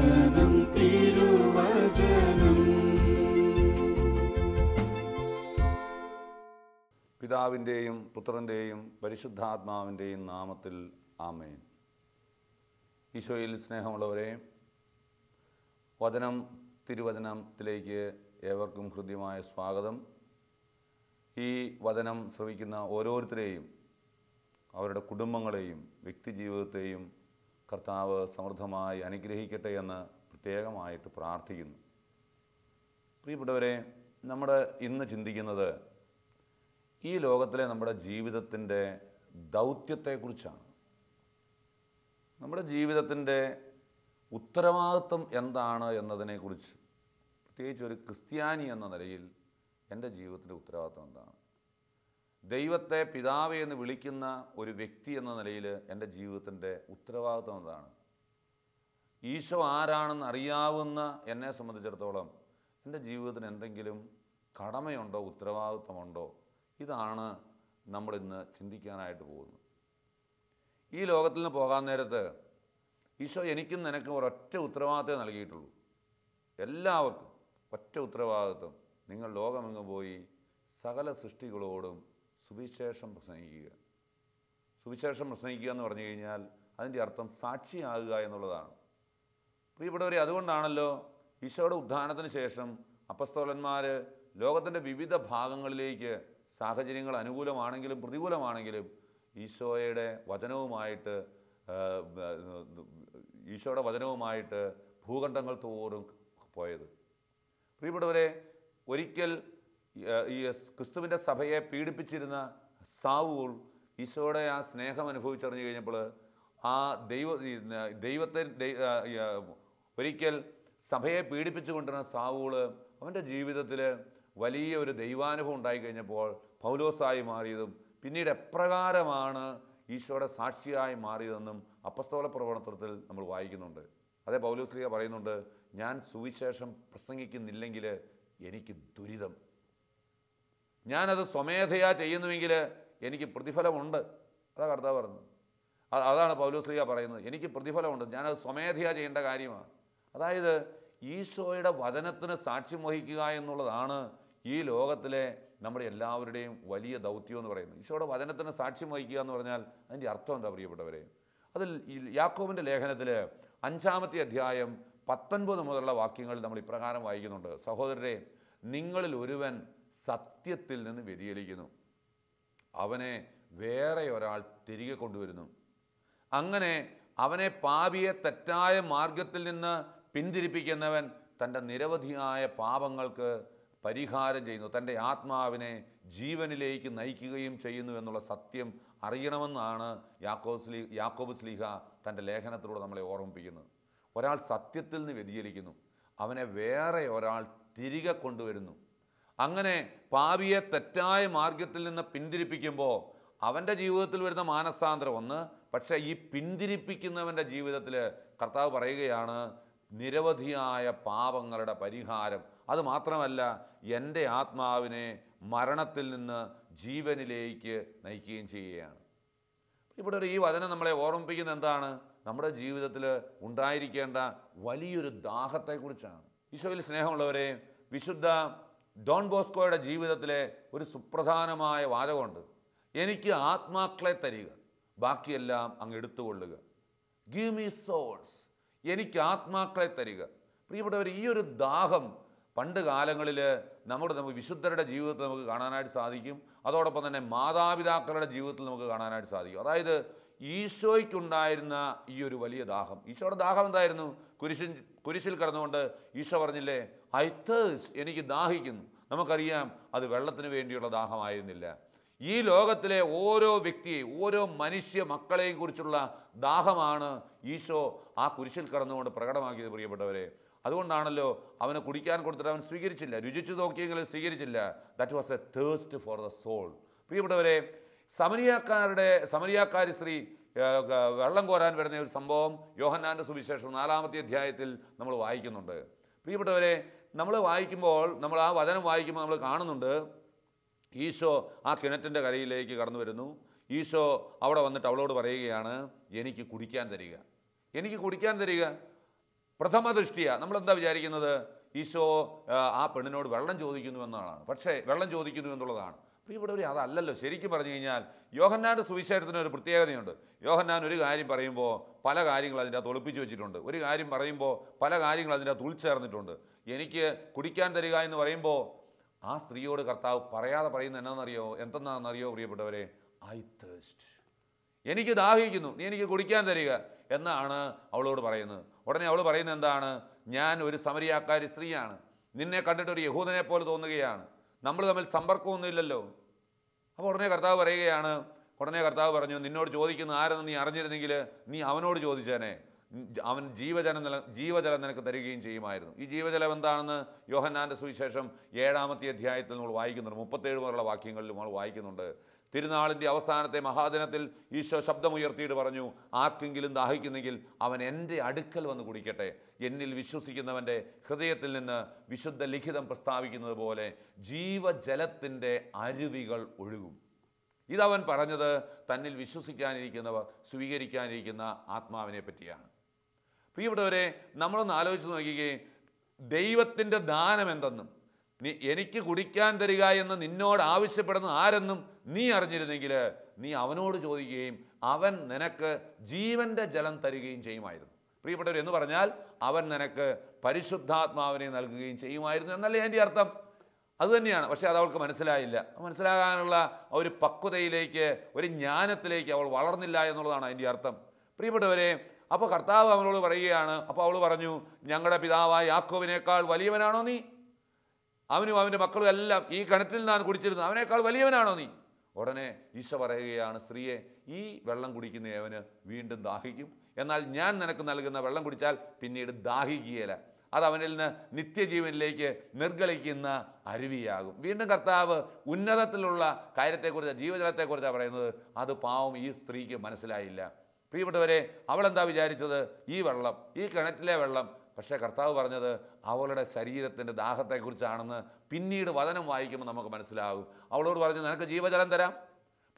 തിരുവചനം തിരുവചനം. പിതാവിന്റെയും പുത്രന്റെയും പരിശുദ്ധാത്മാവിന്റെയും നാമത്തിൽ ആമേൻ. ഈശോയിൽ സ്നേഹമുള്ളവരെ വചനം തിരുവചനത്തിലേക്ക് ഏവർക്കും ഹൃദ്യമായ സ്വാഗതം. ഈ വചനം ശ്രവിക്കുന്ന ഓരോരുത്തരെയും അവരുടെ കുടുംബങ്ങളെയും വ്യക്തിജീവിതത്തെയും കർത്താവ് സമൃദ്ധമായി അനുഗ്രഹിക്കട്ടെ എന്ന് പ്രത്യേകമായിട്ട് പ്രാർത്ഥിക്കുന്നു. പ്രിയപ്പെട്ടവരെ നമ്മുടെ ഇന്ന് ചിന്തിക്കുന്നത് ഈ ലോകത്തിലെ നമ്മുടെ ജീവിതത്തിന്റെ ദൗത്യത്തെക്കുറിച്ചാണ്. നമ്മുടെ ജീവിതത്തിന്റെ ഉത്തരവാദിത്വം എന്താണ് എന്നതിനെക്കുറിച്ച്. പ്രത്യേകിച്ച് ഒരു ക്രിസ്ത്യാനി എന്ന നിലയിൽ എന്റെ ജീവിതത്തിന്റെ ഉത്തരവാദിത്വം എന്താണ്? ദൈവത്തെ പിതാവേ എന്ന് വിളിക്കുന്ന ഒരു വ്യക്തി എന്ന നിലയിൽ എന്റെ ജീവിതത്തിന്റെ ഉത്തരവാദിത്വം എന്താണ്? ഈശോ ആരാണെന്ന് അറിയാവുന്ന എന്നെ സംബന്ധിച്ചിടത്തോളം എന്റെ ജീവിതത്തിന് എന്തെങ്കിലും കടമയുണ്ടോ ഉത്തരവാദിത്വമുണ്ടോ? ഇതാണ് നമ്മളിന്ന് ചിന്തിക്കാനായിട്ട് പോകുന്നത്. ഈ ലോകത്തിൽ നിന്ന് പോകാൻ നേരത്ത് ഈശോ എനിക്കും നിനക്കും ഒരൊറ്റ ഉത്തരവാദിത്തമേ നൽകിയിട്ടുള്ളൂ. എല്ലാവർക്കും ഒറ്റ ഉത്തരവാദിത്വം. നിങ്ങൾ ലോകമെങ്ങും പോയി സകല സൃഷ്ടികളോടും സുവിശേഷം പ്രസംഗിക്കുക. സുവിശേഷം പ്രസംഗിക്കുക എന്ന് പറഞ്ഞു കഴിഞ്ഞാൽ അതിന്റെ അർത്ഥം സാക്ഷിയാകുക എന്നുള്ളതാണ്. പ്രിയപ്പെട്ടവരെ അതുകൊണ്ടാണല്ലോ ഈശോയുടെ ഉദ്ധാനത്തിന് ശേഷം അപ്പസ്തോലന്മാർ ലോകത്തിന്റെ വിവിധ ഭാഗങ്ങളിലേക്ക് സാഹചര്യങ്ങൾ അനുകൂലമാണെങ്കിലും പ്രതികൂലമാണെങ്കിലും ഈശോയുടെ വചനവുമായിട്ട് ഈശോയുടെ വചനവുമായിട്ട് ഭൂഖണ്ഡങ്ങൾ തോറും പോയത്. പ്രിയപ്പെട്ടവരെ ഒരിക്കൽ ഈ ക്രിസ്തുവിന്റെ സഭയെ പീഡിപ്പിച്ചിരുന്ന സാവൂൾ ഈശോയുടെ ആ സ്നേഹം അനുഭവിച്ചറിഞ്ഞു കഴിഞ്ഞപ്പോൾ ആ ദൈവ ദൈവത്തെ ഒരിക്കൽ സഭയെ പീഡിപ്പിച്ചു കൊണ്ടിരുന്ന സാവൂൾ അവന്റെ ജീവിതത്തിൽ വലിയ ഒരു ദൈവാനുഭവം ഉണ്ടായിക്കഴിഞ്ഞപ്പോൾ പൗലോസായി മാറിയതും പിന്നീട് എപ്രകാരമാണ് ഈശോയുടെ സാക്ഷിയായി മാറിയതെന്നും അപ്പസ്തോല പ്രവർത്തനത്തിൽ നമ്മൾ വായിക്കുന്നുണ്ട്. അതേ പൗലോസ്ലിയ പറയുന്നുണ്ട് ഞാൻ സുവിശേഷം പ്രസംഗിക്കുന്നില്ലെങ്കിൽ എനിക്ക് ദുരിതം. ഞാനത് സ്വമേധയാ ചെയ്യുന്നുവെങ്കിൽ എനിക്ക് പ്രതിഫലമുണ്ട്. അതാ കർത്താവ് പറഞ്ഞത് അതാണ് പൗലോസ്ലിക പറയുന്നത്. എനിക്ക് പ്രതിഫലമുണ്ട്. ഞാനത് സ്വമേധയാ ചെയ്യേണ്ട കാര്യമാണ്. അതായത് ഈശോയുടെ വചനത്തിന് സാക്ഷ്യം വഹിക്കുക എന്നുള്ളതാണ് ഈ ലോകത്തിലെ നമ്മുടെ എല്ലാവരുടെയും വലിയ ദൗത്യം എന്ന് പറയുന്നത്. ഈശോയുടെ വചനത്തിന് സാക്ഷ്യം വഹിക്കുക എന്ന് പറഞ്ഞാൽ അതിന്റെ അർത്ഥം എന്താ പ്രിയപ്പെട്ടവരെ? അതിൽ യാക്കോബിന്റെ ലേഖനത്തിൽ അഞ്ചാമത്തെ അധ്യായം പത്തൊൻപത് മുതലുള്ള വാക്യങ്ങൾ നമ്മൾ ഇപ്രകാരം വായിക്കുന്നുണ്ട്. സഹോദരരെ നിങ്ങളിൽ ഒരുവൻ സത്യത്തിൽ നിന്ന് വ്യതിചലിക്കുന്നു. അവനെ വേറെ ഒരാൾ തിരികെ കൊണ്ടുവരുന്നു. അങ്ങനെ അവനെ പാപിയെ തെറ്റായ മാർഗത്തിൽ നിന്ന് പിന്തിരിപ്പിക്കുന്നവൻ തന്റെ നിരവധിയായ പാപങ്ങൾക്ക് പരിഹാരം ചെയ്യുന്നു. തന്റെ ആത്മാവിനെ ജീവനിലേക്ക് നയിക്കുകയും ചെയ്യുന്നു എന്നുള്ള സത്യം അറിയണമെന്നാണ് യാക്കോബ് സ്ലീ യാക്കോബ് സ്ലീഹ തന്റെ ലേഖനത്തിലൂടെ നമ്മളെ ഓർമ്മിപ്പിക്കുന്നത്. ഒരാൾ സത്യത്തിൽ നിന്ന് വ്യതിചലിക്കുന്നു. അവനെ വേറെ ഒരാൾ തിരികെ കൊണ്ടുവരുന്നു. അങ്ങനെ പാവിയെ തെറ്റായ മാർഗത്തിൽ നിന്ന് പിന്തിരിപ്പിക്കുമ്പോൾ അവന്റെ ജീവിതത്തിൽ വരുന്ന മാനസാന്തരം ഒന്ന് പക്ഷേ ഈ പിന്തിരിപ്പിക്കുന്നവന്റെ ജീവിതത്തിൽ കർത്താവ് പറയുകയാണ് നിരവധിയായ പാപങ്ങളുടെ പരിഹാരം. അത് മാത്രമല്ല എന്റെ ആത്മാവിനെ മരണത്തിൽ നിന്ന് ജീവനിലേക്ക് നയിക്കുകയും ചെയ്യുകയാണ്. ഇവിടെ ഈ വചനം നമ്മളെ ഓർമ്മിപ്പിക്കുന്ന എന്താണ്? നമ്മുടെ ജീവിതത്തിൽ ഉണ്ടായിരിക്കേണ്ട വലിയൊരു ദാഹത്തെക്കുറിച്ചാണ്. ഈശോയിൽ സ്നേഹമുള്ളവരെ വിശുദ്ധ ഡോൺ ബോസ്കോയുടെ ജീവിതത്തിലെ ഒരു സുപ്രധാനമായ വാചകമുണ്ട്. എനിക്ക് ആത്മാക്കളെ തരിക ബാക്കിയെല്ലാം അങ്ങ് എടുത്തുകൊള്ളുക. ഗീവ് മീ സോൾസ് എനിക്ക് ആത്മാക്കളെ തരിക. പ്രിയപ്പെട്ടവർ ഈ ഒരു ദാഹം പണ്ട് കാലങ്ങളിൽ നമ്മുടെ നമുക്ക് വിശുദ്ധരുടെ ജീവിതത്തിൽ നമുക്ക് കാണാനായിട്ട് സാധിക്കും. അതോടൊപ്പം തന്നെ മാതാപിതാക്കളുടെ ജീവിതത്തിൽ നമുക്ക് കാണാനായിട്ട് സാധിക്കും. അതായത് ഈശോയ്ക്കുണ്ടായിരുന്ന ഈ ഒരു വലിയ ദാഹം. ഈശോയുടെ ദാഹം എന്തായിരുന്നു? കുരിശിൻ കുരിശിൽ കിടന്നുകൊണ്ട് ഈശോ പറഞ്ഞില്ലേ ഐ തേഴ്സ് എനിക്ക് ദാഹിക്കുന്നു. നമുക്കറിയാം അത് വെള്ളത്തിന് വേണ്ടിയുള്ള ദാഹമായിരുന്നില്ല. ഈ ലോകത്തിലെ ഓരോ വ്യക്തിയെയും ഓരോ മനുഷ്യ മക്കളെയും കുറിച്ചുള്ള ദാഹമാണ് ഈശോ ആ കുരിശിൽ കടന്നുകൊണ്ട് പ്രകടമാക്കിയത് പ്രിയപ്പെട്ടവരെ. അതുകൊണ്ടാണല്ലോ അവന് കുടിക്കാൻ കൊടുത്തിട്ട് അവൻ സ്വീകരിച്ചില്ല. രുചിച്ചു നോക്കിയെങ്കിലും സ്വീകരിച്ചില്ല. That was a thirst for the soul പ്രിയപ്പെട്ടവരെ സമരിയാക്കാരുടെ സമരിയാക്കാരി സ്ത്രീ വെള്ളം കോരാൻ വരുന്ന ഒരു സംഭവം യോഹന്നാന്റെ സുവിശേഷം നാലാമത്തെ അധ്യായത്തിൽ നമ്മൾ വായിക്കുന്നുണ്ട്. പ്രിയപ്പെട്ടവരെ നമ്മൾ വായിക്കുമ്പോൾ നമ്മൾ ആ വചനം വായിക്കുമ്പോൾ നമ്മൾ കാണുന്നുണ്ട് ഈശോ ആ കിണറ്റിന്റെ കരയിലേക്ക് കടന്നു വരുന്നു. ഈശോ അവിടെ വന്നിട്ട് അവളോട് പറയുകയാണ് എനിക്ക് കുടിക്കാൻ തരിക. എനിക്ക് കുടിക്കാൻ തരിക? പ്രഥമ ദൃഷ്ടിയ. നമ്മളെന്താ വിചാരിക്കുന്നത്? ഈശോ ആ, പെണ്ണിനോട് വെള്ളം ചോദിക്കുന്നു എന്നാണ്. പക്ഷേ വെള്ളം ചോദിക്കുന്നു എന്നുള്ളതാണ്. പ്രിയപ്പെട്ടവരെ അതല്ലല്ലോ. ശരിക്കും പറഞ്ഞു കഴിഞ്ഞാൽ യോഹന്നാന്റെ സുവിശേഷത്തിന് ഒരു പ്രത്യേകതയുണ്ട്. യോഹന്നാൻ ഒരു കാര്യം പറയുമ്പോൾ പല കാര്യങ്ങൾ അതിന്റെ അകത്ത് ഒളിപ്പിച്ചു വെച്ചിട്ടുണ്ട്. ഒരു കാര്യം പറയുമ്പോൾ പല കാര്യങ്ങൾ അതിന്റെ അകത്ത് ഉൾച്ചേർന്നിട്ടുണ്ട്. എനിക്ക് കുടിക്കാൻ തരിക എന്ന് പറയുമ്പോൾ ആ സ്ത്രീയോട് കർത്താവ് പറയാതെ പറയുന്നത് എന്നാണെന്നറിയോ? എന്തെന്നാണെന്നറിയോ പ്രിയപ്പെട്ടവരെ? ഐ തേസ്റ്റ് എനിക്ക് ദാഹിക്കുന്നു. നീ എനിക്ക് കുടിക്കാൻ തരിക എന്നാണ് അവളോട് പറയുന്നത്. ഉടനെ അവൾ പറയുന്നത് എന്താണ്? ഞാൻ ഒരു സമരിയാക്കാരി സ്ത്രീയാണ്. നിന്നെ കണ്ടിട്ട് ഒരു യഹൂദനെ പോലെ തോന്നുകയാണ്. നമ്മൾ തമ്മിൽ സമ്പർക്കമൊന്നുമില്ലല്ലോ. അപ്പോൾ ഉടനെ കർത്താവ് പറയുകയാണ് ഉടനെ കർത്താവ് പറഞ്ഞു നിന്നോട് ചോദിക്കുന്ന ആരെന്ന് നീ അറിഞ്ഞിരുന്നെങ്കിൽ നീ അവനോട് ചോദിച്ചേനെ. അവൻ ജീവജലം നില ജീവജലം നിനക്ക് തരികയും ചെയ്യുമായിരുന്നു. ഈ ജീവജലം എന്താണെന്ന് യോഹന്നാന്റെ സുവിശേഷം ഏഴാമത്തെ അധ്യായത്തിൽ നമ്മൾ വായിക്കുന്നുണ്ട്. മുപ്പത്തേഴ് മുതലുള്ള വാക്യങ്ങളിൽ നമ്മൾ വായിക്കുന്നുണ്ട്. തിരുനാളിന്റെ അവസാനത്തെ മഹാദിനത്തിൽ ഈശോ ശബ്ദമുയർത്തിയിട്ട് പറഞ്ഞു ആർക്കെങ്കിലും ദാഹിക്കുന്നെങ്കിൽ അവൻ എന്റെ അടുക്കൽ വന്ന് കുടിക്കട്ടെ. എന്നിൽ വിശ്വസിക്കുന്നവന്റെ ഹൃദയത്തിൽ നിന്ന് വിശുദ്ധ ലിഖിതം പ്രസ്താവിക്കുന്നത് പോലെ ജീവജലത്തിന്റെ അരുവികൾ ഒഴുകും. ഇതവൻ പറഞ്ഞത് തന്നിൽ വിശ്വസിക്കാനിരിക്കുന്നവർ സ്വീകരിക്കാനിരിക്കുന്ന ആത്മാവിനെ പറ്റിയാണ്. പ്രിയപ്പെട്ടവരെ നമ്മളൊന്ന് ആലോചിച്ച് നോക്കിക്കേ. ദൈവത്തിന്റെ ദാനം എന്തെന്നും? നീ എനിക്ക് കുടിക്കാൻ തരിക എന്ന് നിന്നോട് ആവശ്യപ്പെടുന്ന ആരെന്നും നീ അറിഞ്ഞിരുന്നെങ്കിൽ നീ അവനോട് ചോദിക്കുകയും അവൻ നിനക്ക് ജീവന്റെ ജലം തരികയും ചെയ്യുമായിരുന്നു. പ്രിയപ്പെട്ടവർ എന്ന് പറഞ്ഞാൽ അവൻ നിനക്ക് പരിശുദ്ധാത്മാവിനെ നൽകുകയും ചെയ്യുമായിരുന്നു എന്നല്ലേ എന്റെ അർത്ഥം? അത് തന്നെയാണ്. പക്ഷേ അത് അവൾക്ക് മനസ്സിലായില്ല. മനസ്സിലാകാനുള്ള ഒരു പക്വതയിലേക്ക് ഒരു ജ്ഞാനത്തിലേക്ക് അവൾ വളർന്നില്ല എന്നുള്ളതാണ് അതിന്റെ അർത്ഥം. പ്രിയപ്പെട്ടവരെ അപ്പോൾ കർത്താവ് അവനോട് പറയുകയാണ് അപ്പോൾ അവൾ പറഞ്ഞു ഞങ്ങളുടെ പിതാവായ യാക്കോവിനേക്കാൾ വലിയവനാണോ നീ? അവനും അവന്റെ മക്കളും എല്ലാം ഈ കിണറ്റിൽ നിന്നാണ് കുടിച്ചിരുന്നത് അവനേക്കാൾ വലിയവനാണോ നീ? ഉടനെ ഈശോ പറയുകയാണ് സ്ത്രീയെ ഈ വെള്ളം കുടിക്കുന്ന അവന് വീണ്ടും ദാഹിക്കും. എന്നാൽ ഞാൻ നിനക്ക് നൽകുന്ന വെള്ളം കുടിച്ചാൽ പിന്നീട് ദാഹിക്കുകയില്ല. അത് അവനിൽ നിന്ന് നിത്യജീവനിലേക്ക് നിർഗളിക്കുന്ന അരുവിയാകും. വീണ്ടും കർത്താവ് ഉന്നതത്തിലുള്ള കാര്യത്തെക്കുറിച്ച് ജീവജലത്തെക്കുറിച്ചാണ് പറയുന്നത്. അത് പാവം ഈ സ്ത്രീക്ക് മനസ്സിലായില്ല. പ്രിയപ്പെട്ടവരെ അവളെന്താ വിചാരിച്ചത്? ഈ വെള്ളം ഈ കിണറ്റിലെ വെള്ളം. പക്ഷേ കർത്താവ് പറഞ്ഞത് അവളുടെ ശരീരത്തിന്റെ ദാഹത്തെക്കുറിച്ചാണെന്ന് പിന്നീട് വചനം വായിക്കുമ്പോൾ നമുക്ക് മനസ്സിലാകും. അവളോട് പറഞ്ഞു നിനക്ക് ജീവജലം തരാം.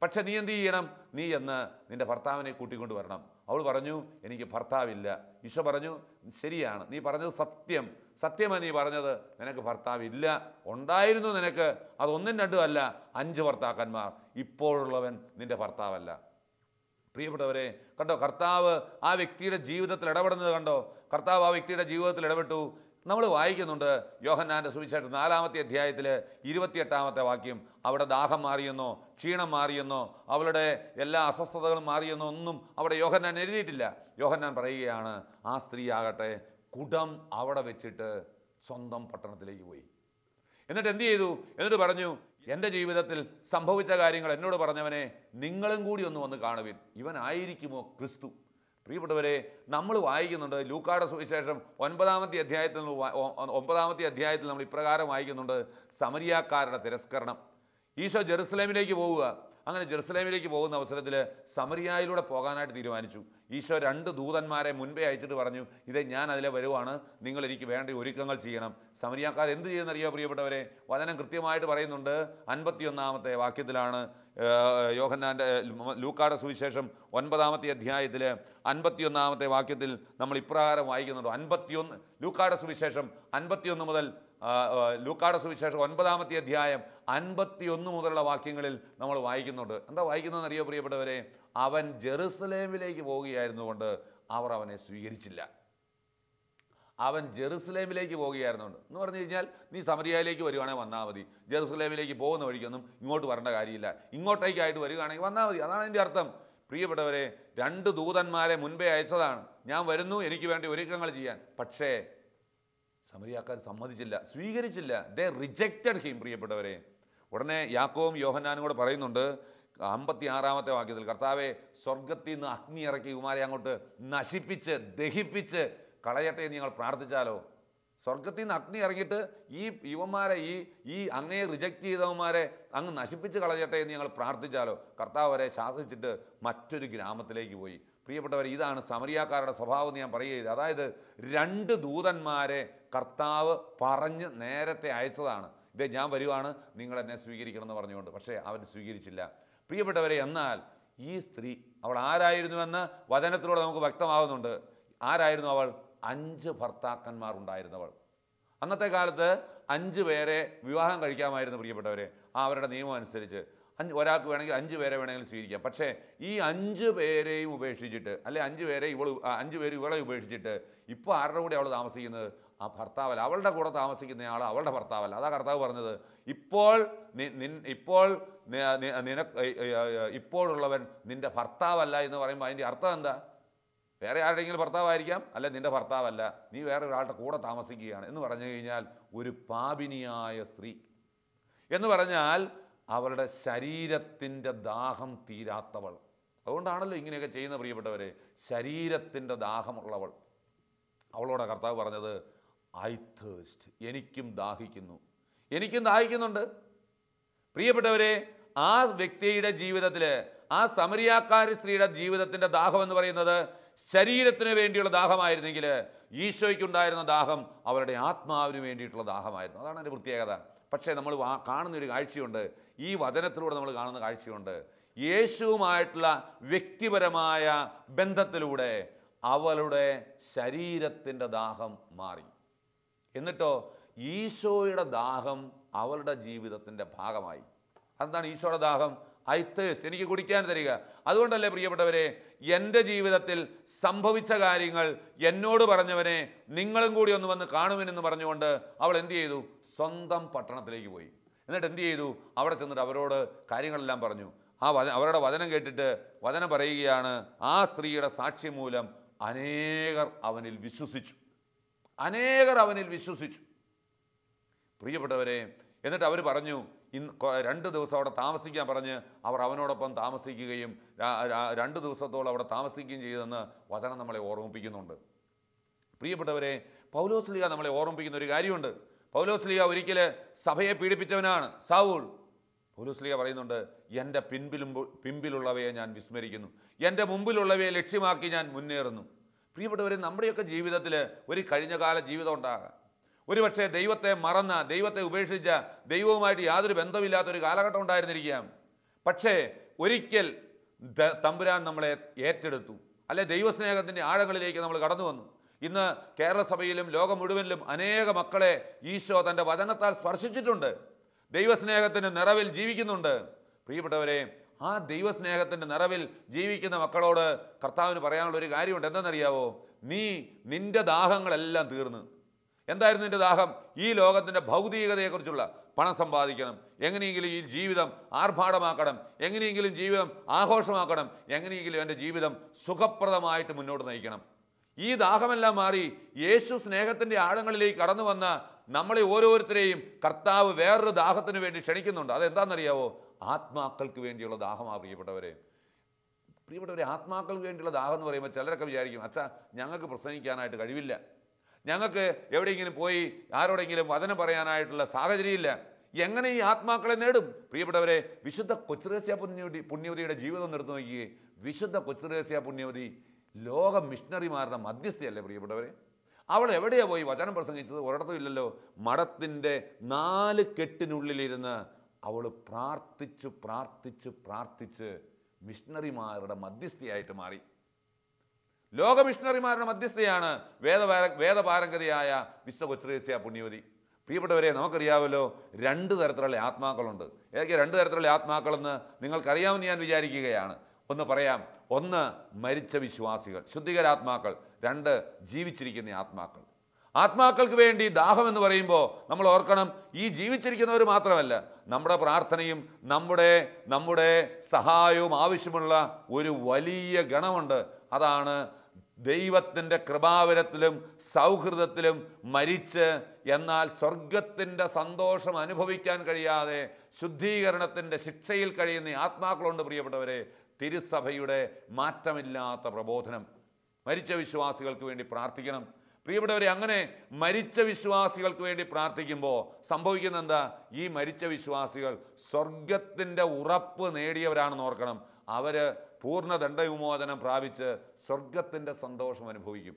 പക്ഷേ നീ എന്ത് ചെയ്യണം? നീ എന്ന് നിന്റെ ഭർത്താവിനെ കൂട്ടിക്കൊണ്ട് വരണം. അവൾ പറഞ്ഞു എനിക്ക് ഭർത്താവില്ല. ഈശോ പറഞ്ഞു ശരിയാണ്. നീ പറഞ്ഞത് സത്യം. സത്യമാണ് നീ പറഞ്ഞത്. നിനക്ക് ഭർത്താവില്ല. ഉണ്ടായിരുന്നു നിനക്ക്. അതൊന്നും രണ്ടും അല്ല അഞ്ച് ഭർത്താക്കന്മാർ. ഇപ്പോഴുള്ളവൻ നിന്റെ ഭർത്താവല്ല. പ്രിയപ്പെട്ടവരെ കണ്ടോ കർത്താവ് ആ വ്യക്തിയുടെ ജീവിതത്തിൽ ഇടപെടുന്നത് കണ്ടോ? കർത്താവ് ആ വ്യക്തിയുടെ ജീവിതത്തിൽ ഇടപെട്ടു. നമ്മൾ വായിക്കുന്നുണ്ട് യോഹന്നാന്റെ സുവിശേഷം നാലാമത്തെ അധ്യായത്തിൽ ഇരുപത്തിയെട്ടാമത്തെ വാക്യം. അവിടെ ദാഹം മാറിയെന്നോ ക്ഷീണം മാറിയെന്നോ അവളുടെ എല്ലാ അസ്വസ്ഥതകളും മാറിയെന്നോ ഒന്നും അവിടെ യോഹന്നാൻ എഴുതിയിട്ടില്ല. യോഹന്നാൻ പറയുകയാണ് ആ സ്ത്രീ ആകട്ടെ കുടം അവിടെ വെച്ചിട്ട് സ്വന്തം പട്ടണത്തിലേക്ക് പോയി. എന്നിട്ട് എന്ത് ചെയ്തു? എന്നിട്ട് പറഞ്ഞു എന്റെ ജീവിതത്തിൽ സംഭവിച്ച കാര്യങ്ങൾ എന്നോട് പറഞ്ഞവനെ നിങ്ങളും കൂടി ഒന്ന് വന്ന് കാണുവിൻ. ഇവനായിരിക്കുമോ ക്രിസ്തു? പ്രിയപ്പെട്ടവരെ നമ്മൾ വായിക്കുന്നുണ്ട്. ലൂക്കാട സുവിശേഷം ഒൻപതാമത്തെ അധ്യായത്തിൽ ഒമ്പതാമത്തെ അധ്യായത്തിൽ നമ്മൾ ഇപ്രകാരം വായിക്കുന്നുണ്ട്. സമരിയാക്കാരുടെ തിരസ്കരണം. ഈശോ ജെറുസലേമിലേക്ക് പോവുക. അങ്ങനെ ജെറുസലേമിലേക്ക് പോകുന്ന അവസരത്തിൽ സമറിയായിലൂടെ പോകാനായിട്ട് തീരുമാനിച്ചു. ഈശോ രണ്ട് ദൂതന്മാരെ മുൻപേ അയച്ചിട്ട് പറഞ്ഞു ഇതേ ഞാൻ അതിലെ വരുവാണ്. നിങ്ങൾ എനിക്ക് വേണ്ട ഒരുക്കങ്ങൾ ചെയ്യണം. സമരിയാക്കാർ എന്ത് ചെയ്യുന്നറിയോ പ്രിയപ്പെട്ടവരെ? വചനം കൃത്യമായിട്ട് പറയുന്നുണ്ട്. അൻപത്തിയൊന്നാമത്തെ വാക്യത്തിലാണ് യോഹന്നാന്റെ ലൂക്കാട സുവിശേഷം ഒൻപതാമത്തെ അധ്യായത്തിൽ അൻപത്തിയൊന്നാമത്തെ വാക്യത്തിൽ നമ്മൾ ഇപ്രകാരം വായിക്കുന്നുണ്ട്. അൻപത്തിയൊന്ന് ലൂക്കാട സുവിശേഷം അൻപത്തിയൊന്ന് മുതൽ ലൂക്കായുടെ സുവിശേഷം ഒൻപതാമത്തെ അധ്യായം അൻപത്തിയൊന്ന് മുതലുള്ള വാക്യങ്ങളിൽ നമ്മൾ വായിക്കുന്നുണ്ട്. എന്താ വായിക്കുന്നതെന്ന് അറിയോ പ്രിയപ്പെട്ടവരെ? അവൻ ജെറുസലേമിലേക്ക് പോവുകയായിരുന്നു കൊണ്ട് അവർ അവനെ സ്വീകരിച്ചില്ല. അവൻ ജെറുസലേമിലേക്ക് പോവുകയായിരുന്നുണ്ട് എന്ന് പറഞ്ഞു കഴിഞ്ഞാൽ നീ സമരിയയിലേക്ക് വരികയാണെങ്കിൽ വന്നാൽ മതി. ജെറുസലേമിലേക്ക് പോകുന്ന വഴിക്കൊന്നും ഇങ്ങോട്ട് വരേണ്ട കാര്യമില്ല. ഇങ്ങോട്ടേക്കായിട്ട് വരികയാണെങ്കിൽ വന്നാൽ മതി. അതാണ് എന്റെ അർത്ഥം. പ്രിയപ്പെട്ടവരെ രണ്ട് ദൂതന്മാരെ മുൻപേ അയച്ചതാണ്. ഞാൻ വരുന്നു എനിക്ക് വേണ്ടി ഒരുക്കങ്ങൾ ചെയ്യാൻ. പക്ഷേ സമരിയാക്കാർ സമ്മതിച്ചില്ല സ്വീകരിച്ചില്ല. ദേ റിജക്റ്റഡ് ഹിം പ്രിയപ്പെട്ടവരെ. ഉടനെ യാക്കോവും യോഹന്നാനും കൂടെ പറയുന്നുണ്ട് അമ്പത്തി ആറാമത്തെ വാക്യത്തിൽ കർത്താവെ സ്വർഗത്തിൽ നിന്ന് അഗ്നി ഇറക്കി കുമാരെ അങ്ങോട്ട് നശിപ്പിച്ച് ദഹിപ്പിച്ച് കളയട്ടെ എന്ന് ഞങ്ങൾ പ്രാർത്ഥിച്ചാലോ? സ്വർഗത്തിൽ നിന്ന് അഗ്നി ഇറങ്ങിയിട്ട് ഈ യുവന്മാരെ ഈ ഈ അങ്ങയെ റിജക്റ്റ് ചെയ്തവന്മാരെ അങ്ങ് നശിപ്പിച്ച് കളയട്ടെ എന്ന് ഞങ്ങൾ പ്രാർത്ഥിച്ചാലോ? കർത്താവരെ ശാസിച്ചിട്ട് മറ്റൊരു ഗ്രാമത്തിലേക്ക് പോയി. പ്രിയപ്പെട്ടവർ ഇതാണ് സമരിയാക്കാരുടെ സ്വഭാവം എന്ന് ഞാൻ പറയുക അതായത് രണ്ട് ദൂതന്മാരെ കർത്താവ് പറഞ്ഞ് നേരത്തെ അയച്ചതാണ്. ഇതേ ഞാൻ വരുവാണ് നിങ്ങൾ എന്നെ സ്വീകരിക്കണം എന്ന് പറഞ്ഞുകൊണ്ട്. പക്ഷേ അവർ സ്വീകരിച്ചില്ല. പ്രിയപ്പെട്ടവരെ എന്നാൽ ഈ സ്ത്രീ അവൾ ആരായിരുന്നുവെന്ന് വചനത്തിലൂടെ നമുക്ക് വ്യക്തമാകുന്നുണ്ട്. ആരായിരുന്നു അവൾ? അഞ്ച് ഭർത്താക്കന്മാരുണ്ടായിരുന്നവൾ അന്നത്തെ കാലത്ത് അഞ്ച് പേരെ വിവാഹം കഴിക്കാമായിരുന്നു പ്രിയപ്പെട്ടവരെ. ആ അവരുടെ നിയമം അനുസരിച്ച് അഞ്ച് ഒരാൾക്ക് വേണമെങ്കിൽ അഞ്ച് പേരെ വേണമെങ്കിൽ സ്വീകരിക്കാം. പക്ഷേ ഈ അഞ്ച് പേരെയും ഉപേക്ഷിച്ചിട്ട് അല്ലെ അഞ്ച് പേരെ ഇവൾ അഞ്ച് പേര് ഇവളെ ഉപേക്ഷിച്ചിട്ട് ഇപ്പോൾ ആരുടെ കൂടെ അവൾ താമസിക്കുന്നത്? ആ ഭർത്താവല്ല. അവളുടെ കൂടെ താമസിക്കുന്ന ആൾ അവളുടെ ഭർത്താവല്ല. അതാ കർത്താവ് പറഞ്ഞത്. ഇപ്പോൾ ഇപ്പോൾ നിന ഇപ്പോഴുള്ളവൻ നിന്റെ ഭർത്താവല്ല എന്ന് പറയുമ്പോൾ അതിന്റെ അർത്ഥം എന്താ? വേറെ ആരുടെയെങ്കിലും ഭർത്താവായിരിക്കാം? അല്ല നിന്റെ ഭർത്താവല്ല. നീ വേറെ ഒരാളുടെ കൂടെ താമസിക്കുകയാണ്. എന്ന് പറഞ്ഞു കഴിഞ്ഞാൽ ഒരു പാപിനിയായ സ്ത്രീ. എന്ന് പറഞ്ഞാൽ അവളുടെ ശരീരത്തിന്റെ ദാഹം തീരാത്തവൾ. അതുകൊണ്ടാണല്ലോ ഇങ്ങനെയൊക്കെ ചെയ്യുന്ന പ്രിയപ്പെട്ടവരെ ശരീരത്തിന്റെ ദാഹമുള്ളവൾ. അവളോട് കർത്താവ് പറഞ്ഞത് ഐ തേഴ്സ്റ്റ് എനിക്കും ദാഹിക്കുന്നു. എനിക്കും ദാഹിക്കുന്നുണ്ട്. പ്രിയപ്പെട്ടവരെ ആ വ്യക്തിയുടെ ജീവിതത്തിൽ ആ സമരിയാക്കാരി സ്ത്രീയുടെ ജീവിതത്തിന്റെ ദാഹം എന്ന് പറയുന്നത് ശരീരത്തിന് വേണ്ടിയുള്ള ദാഹമായിരുന്നെങ്കിൽ ഈശോയ്ക്കുണ്ടായിരുന്ന ദാഹം അവരുടെ ആത്മാവിന് വേണ്ടിയിട്ടുള്ള ദാഹമായിരുന്നു. അതാണ് അതിന്റെ പ്രത്യേകത. പക്ഷേ നമ്മൾ കാണുന്ന കാണുന്നൊരു കാഴ്ചയുണ്ട്. ഈ വചനത്തിലൂടെ നമ്മൾ കാണുന്ന കാഴ്ചയുണ്ട്. യേശുവുമായിട്ടുള്ള വ്യക്തിപരമായ ബന്ധത്തിലൂടെ അവളുടെ ശരീരത്തിന്റെ ദാഹം മാറി. എന്നിട്ടോ ഈശോയുടെ ദാഹം അവളുടെ ജീവിതത്തിന്റെ ഭാഗമായി. അതെന്താണ് ഈശോയുടെ ദാഹം? I thirst. എനിക്ക് കുടിക്കാൻ തരിക. അതുകൊണ്ടല്ലേ പ്രിയപ്പെട്ടവരെ എന്റെ ജീവിതത്തിൽ സംഭവിച്ച കാര്യങ്ങൾ എന്നോട് പറഞ്ഞവനെ നിങ്ങളും കൂടി ഒന്ന് വന്ന് കാണുമെന്ന് പറഞ്ഞുകൊണ്ട് അവൾ എന്ത് ചെയ്തു? സ്വന്തം പട്ടണത്തിലേക്ക് പോയി. എന്നിട്ട് എന്ത് ചെയ്തു? അവിടെ ചെന്നിട്ട് അവരോട് കാര്യങ്ങളെല്ലാം പറഞ്ഞു. ആ വച അവരുടെ വചനം കേട്ടിട്ട് വചനം പറയുകയാണ്. ആ സ്ത്രീയുടെ സാക്ഷ്യം മൂലം അനേകർ അവനിൽ വിശ്വസിച്ചു. അനേകർ അവനിൽ വിശ്വസിച്ചു. പ്രിയപ്പെട്ടവരെ എന്നിട്ട് അവർ പറഞ്ഞു ഇന്ന് രണ്ട് ദിവസം അവിടെ താമസിക്കാൻ പറഞ്ഞ് അവർ അവനോടൊപ്പം താമസിക്കുകയും രണ്ട് ദിവസത്തോളം അവിടെ താമസിക്കുകയും ചെയ്തെന്ന് വചനം നമ്മളെ ഓർമ്മിപ്പിക്കുന്നുണ്ട്. പ്രിയപ്പെട്ടവരെ പൗലോസ്ലിക നമ്മളെ ഓർമ്മിപ്പിക്കുന്ന ഒരു കാര്യമുണ്ട്. പൗലോസ്ലിക ഒരിക്കൽ സഭയെ പീഡിപ്പിച്ചവനാണ് സാവൂൾ. പൗലോസ്ലിക പറയുന്നുണ്ട് എന്റെ പിൻപിലും പിമ്പിലുള്ളവയെ ഞാൻ വിസ്മരിക്കുന്നു. എന്റെ മുമ്പിലുള്ളവയെ ലക്ഷ്യമാക്കി ഞാൻ മുന്നേറുന്നു. പ്രിയപ്പെട്ടവരെ നമ്മുടെയൊക്കെ ജീവിതത്തിൽ ഒരു കഴിഞ്ഞകാല ജീവിതം ഉണ്ടാകാം. ഒരുപക്ഷെ ദൈവത്തെ മറന്ന ദൈവത്തെ ഉപേക്ഷിച്ച ദൈവവുമായിട്ട് യാതൊരു ബന്ധമില്ലാത്ത ഒരു കാലഘട്ടം ഉണ്ടായിരുന്നിരിക്കാം. പക്ഷേ ഒരിക്കൽ തമ്പുരാൻ നമ്മളെ ഏറ്റെടുത്തു. അല്ലെ ദൈവസ്നേഹത്തിന്റെ ആഴങ്ങളിലേക്ക് നമ്മൾ കടന്നു വന്നു. ഇന്ന് കേരള സഭയിലും ലോകം മുഴുവനിലും അനേക മക്കളെ ഈശോ തന്റെ വചനത്താൽ സ്പർശിച്ചിട്ടുണ്ട്. ദൈവസ്നേഹത്തിന്റെ നിറവിൽ ജീവിക്കുന്നുണ്ട്. പ്രിയപ്പെട്ടവരെ ആ ദൈവസ്നേഹത്തിന്റെ നിറവിൽ ജീവിക്കുന്ന മക്കളോട് കർത്താവിന് പറയാനുള്ള ഒരു കാര്യമുണ്ട്. എന്തെന്നറിയാവോ? നീ നിന്റെ ദാഹങ്ങളെല്ലാം തീർന്ന്. എന്തായിരുന്നു എന്റെ ദാഹം? ഈ ലോകത്തിന്റെ ഭൗതികതയെക്കുറിച്ചുള്ള പണം സമ്പാദിക്കണം. എങ്ങനെയെങ്കിലും ഈ ജീവിതം ആർഭാടമാക്കണം. എങ്ങനെയെങ്കിലും ജീവിതം ആഘോഷമാക്കണം. എങ്ങനെയെങ്കിലും എന്റെ ജീവിതം സുഖപ്രദമായിട്ട് മുന്നോട്ട് നയിക്കണം. ഈ ദാഹമെല്ലാം മാറി യേശു സ്നേഹത്തിന്റെ ആഴങ്ങളിലേക്ക് കടന്നു വന്ന നമ്മളെ ഓരോരുത്തരെയും കർത്താവ് വേറൊരു ദാഹത്തിന് വേണ്ടി ക്ഷണിക്കുന്നുണ്ട്. അതെന്താണെന്നറിയാവോ? ആത്മാക്കൾക്ക് വേണ്ടിയുള്ള ദാഹമാണ് പ്രിയപ്പെട്ടവരെ. പ്രിയപ്പെട്ടവരെ ആത്മാക്കൾക്ക് വേണ്ടിയുള്ള ദാഹം എന്ന് പറയുമ്പോൾ ചിലരൊക്കെ വിചാരിക്കും അച്ഛാ ഞങ്ങൾക്ക് പ്രസംഗിക്കാനായിട്ട് കഴിവില്ല. ഞങ്ങൾക്ക് എവിടെയെങ്കിലും പോയി ആരോടെങ്കിലും വചനം പറയാനായിട്ടുള്ള സാഹചര്യമില്ല. എങ്ങനെ ഈ ആത്മാക്കളെ നേടും? പ്രിയപ്പെട്ടവരെ വിശുദ്ധ കൊച്ചുരഹസ്യ പുണ്യവതി പുണ്യവതിയുടെ ജീവിതം നിർത്തു നോക്കിയേ. വിശുദ്ധ കൊച്ചുരഹസ്യ പുണ്യവതി ലോക മിഷണറിമാരുടെ മധ്യസ്ഥയല്ലേ പ്രിയപ്പെട്ടവരെ? അവൾ എവിടെയാണ് പോയി വചനം പ്രസംഗിച്ചത്? ഒരിടത്തും ഇല്ലല്ലോ. മഠത്തിന്റെ നാല് കെട്ടിനുള്ളിലിരുന്ന് അവൾ പ്രാർത്ഥിച്ച് പ്രാർത്ഥിച്ച് പ്രാർത്ഥിച്ച് മിഷണറിമാരുടെ മധ്യസ്ഥയായിട്ട് മാറി. ലോക മിഷണറിമാരുടെ മധ്യസ്ഥയാണ് വേദപാര വേദപാരംഗതയായ വിശ്വ കൊച്ചുരേസ്യ പുണ്യവതി. പ്രിയപ്പെട്ടവരെ നമുക്കറിയാമല്ലോ രണ്ട് തരത്തിലുള്ള ആത്മാക്കളുണ്ട്. ഏതൊക്കെ രണ്ട് തരത്തിലുള്ള ആത്മാക്കളെന്ന് നിങ്ങൾക്കറിയാമെന്ന് ഞാൻ വിചാരിക്കുകയാണ്. ഒന്ന് പറയാം ഒന്ന് മരിച്ച വിശ്വാസികൾ ശുദ്ധികരാത്മാക്കൾ രണ്ട് ജീവിച്ചിരിക്കുന്ന ആത്മാക്കൾ. ആത്മാക്കൾക്ക് വേണ്ടി ദാഹം എന്ന് പറയുമ്പോൾ നമ്മൾ ഓർക്കണം ഈ ജീവിച്ചിരിക്കുന്നവർ മാത്രമല്ല നമ്മുടെ പ്രാർത്ഥനയും നമ്മുടെ നമ്മുടെ സഹായവും ആവശ്യമുള്ള ഒരു വലിയ ഗണമുണ്ട്. അതാണ് ദൈവത്തിന്റെ കൃപാവരത്തിലും സൗഹൃദത്തിലും മരിച്ച് എന്നാൽ സ്വർഗത്തിന്റെ സന്തോഷം അനുഭവിക്കാൻ കഴിയാതെ ശുദ്ധീകരണത്തിന്റെ ശിക്ഷയിൽ കഴിയുന്ന ആത്മാക്കളുണ്ട് പ്രിയപ്പെട്ടവരെ തിരുസഭയുടെ മാറ്റമില്ലാത്ത പ്രബോധനം. മരിച്ച വിശ്വാസികൾക്ക് വേണ്ടി പ്രാർത്ഥിക്കണം. പ്രിയപ്പെട്ടവരെ അങ്ങനെ മരിച്ച വിശ്വാസികൾക്ക് വേണ്ടി പ്രാർത്ഥിക്കുമ്പോൾ സംഭവിക്കുന്ന എന്താ? ഈ മരിച്ച വിശ്വാസികൾ സ്വർഗത്തിന്റെ ഉറപ്പ് നേടിയവരാണെന്ന് ഓർക്കണം. അവർ പൂർണ ദണ്ഡവിമോചനം പ്രാപിച്ച് സ്വർഗത്തിന്റെ സന്തോഷം അനുഭവിക്കും.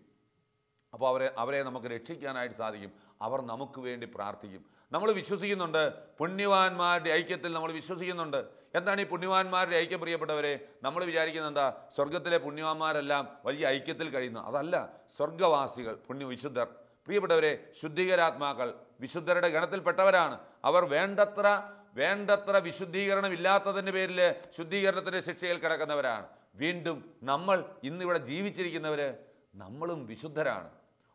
അപ്പോൾ അവരെ അവരെ നമുക്ക് രക്ഷിക്കാനായിട്ട് സാധിക്കും. അവർ നമുക്ക് വേണ്ടി പ്രാർത്ഥിക്കും. നമ്മൾ വിശ്വസിക്കുന്നുണ്ട്. പുണ്യവാന്മാരുടെ ഐക്യത്തിൽ നമ്മൾ വിശ്വസിക്കുന്നുണ്ട്. എന്താണ് ഈ പുണ്യവാന്മാരുടെ ഐക്യം പ്രിയപ്പെട്ടവരെ? നമ്മൾ വിചാരിക്കുന്നത് എന്താ? സ്വർഗത്തിലെ പുണ്യവാന്മാരെല്ലാം വലിയ ഐക്യത്തിൽ കഴിയുന്നു. അതല്ല സ്വർഗവാസികൾ പുണ്യ വിശുദ്ധർ പ്രിയപ്പെട്ടവരെ ശുദ്ധീകരാത്മാക്കൾ വിശുദ്ധരുടെ ഗണത്തിൽപ്പെട്ടവരാണ്. അവർ വേണ്ടത്ര വേണ്ടത്ര വിശുദ്ധീകരണം ഇല്ലാത്തതിന്റെ പേരിൽ ശുദ്ധീകരണത്തിന്റെ ശിക്ഷയിൽ കിടക്കുന്നവരാണ്. വീണ്ടും നമ്മൾ ഇന്നിവിടെ ജീവിച്ചിരിക്കുന്നവർ നമ്മളും വിശുദ്ധരാണ്.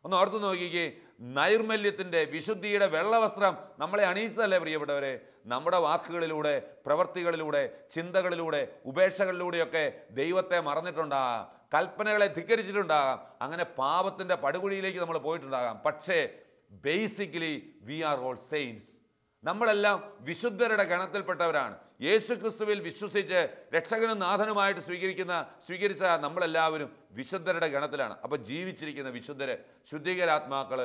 ഒന്ന് ഓർത്തു നോക്കിക്കേ നൈർമല്യത്തിന്റെ വിശുദ്ധിയുടെ വെള്ളവസ്ത്രം നമ്മളെ അണിയിച്ചതല്ലേ പ്രിയപ്പെട്ടവരെ? നമ്മുടെ വാക്കുകളിലൂടെ പ്രവൃത്തികളിലൂടെ ചിന്തകളിലൂടെ ഉപേക്ഷകളിലൂടെയൊക്കെ ദൈവത്തെ മറന്നിട്ടുണ്ടാകാം. കൽപ്പനകളെ ധിക്കരിച്ചിട്ടുണ്ടാകാം. അങ്ങനെ പാപത്തിന്റെ പടുകുഴിയിലേക്ക് നമ്മൾ പോയിട്ടുണ്ടാകാം. പക്ഷേ basically we are all saints നമ്മളെല്ലാം വിശുദ്ധരുടെ ഗണത്തിൽപ്പെട്ടവരാണ്. യേശു ക്രിസ്തുവിൽ വിശ്വസിച്ച് രക്ഷകനും നാഥനുമായിട്ട് സ്വീകരിക്കുന്ന സ്വീകരിച്ച നമ്മളെല്ലാവരും വിശുദ്ധരുടെ ഗണത്തിലാണ്. അപ്പോൾ ജീവിച്ചിരിക്കുന്ന വിശുദ്ധരെ ശുദ്ധീകരാത്മാക്കൾ